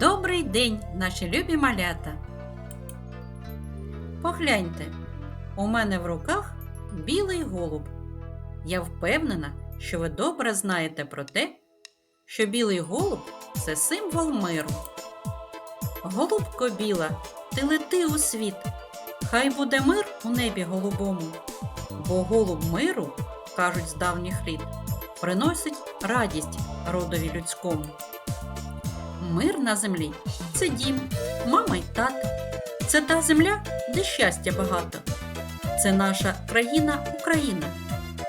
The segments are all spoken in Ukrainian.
Добрий день, наші любі малята. Погляньте, у мене в руках білий голуб. Я впевнена, що ви добре знаєте про те, що білий голуб це символ миру. Голубко біла, ти лети у світ, хай буде мир у небі голубому, бо голуб миру, кажуть з давніх літ, приносить радість родові людському. Мир на землі це дім, мама й тато. Це та земля, де щастя багато. Це наша країна Україна.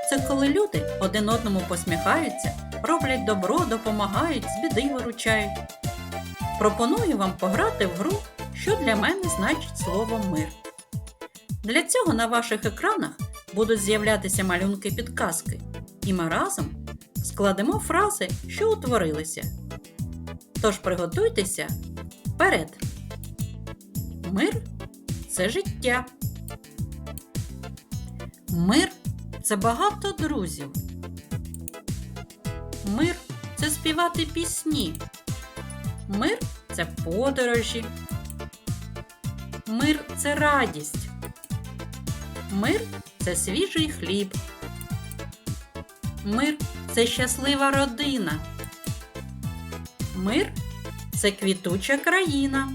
Це коли люди один одному посміхаються, роблять добро, допомагають, з біди виручають. Пропоную вам пограти в гру, що для мене значить слово мир. Для цього на ваших екранах будуть з'являтися малюнки підказки, і ми разом складемо фрази, що утворилися. Тож приготуйтеся вперед. Мир це життя. Мир це багато друзів. Мир це співати пісні. Мир це подорожі. Мир це радість. Мир це свіжий хліб. Мир це щаслива родина. Мир це квітуча країна.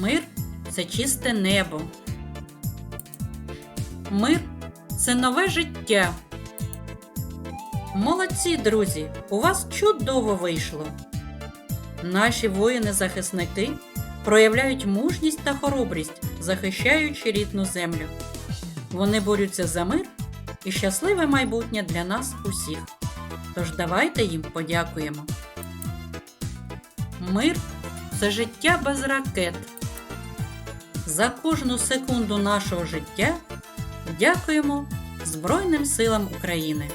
Мир це чисте небо. Мир це нове життя. Молодці, друзі, у вас чудово вийшло. Наші воїни-захисники проявляють мужність та хоробрість, захищаючи рідну землю. Вони борються за мир і щасливе майбутнє для нас усіх. Тож давайте їм подякуємо. Мир це життя без ракет. За кожну секунду нашого життя дякуємо Збройним силам України.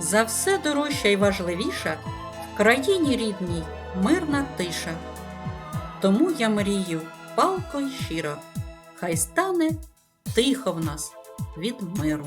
За все дорожча і важливіша в країні рідній мирна тиша. Тому я мрію палко й щиро, хай стане тихо в нас від миру.